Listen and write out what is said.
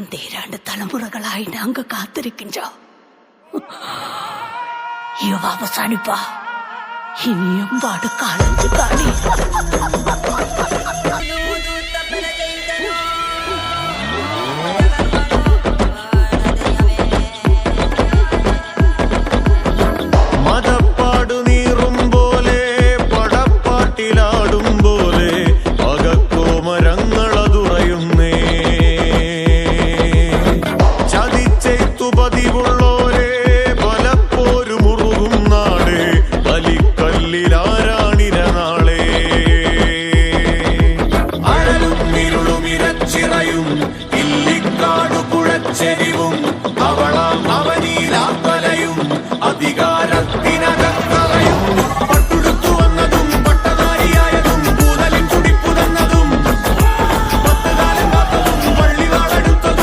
இந்த இரண்டு தலைமுறைகளாய் நாங்க காத்திருக்கின்றோம். இவ அவசானிப்பா. இனியும் பாடு காலஞ்சு காணி പതിവുള്ളോരെ പലപ്പോരു മുറുകും നാട്. ബലിക്കല്ലിലാരാണിര നാളെ അഴലും ഇരുളും ഇരച്ചിറയും ഇല്ലിക്കാടു കുഴച്ചെരിവും അവളാം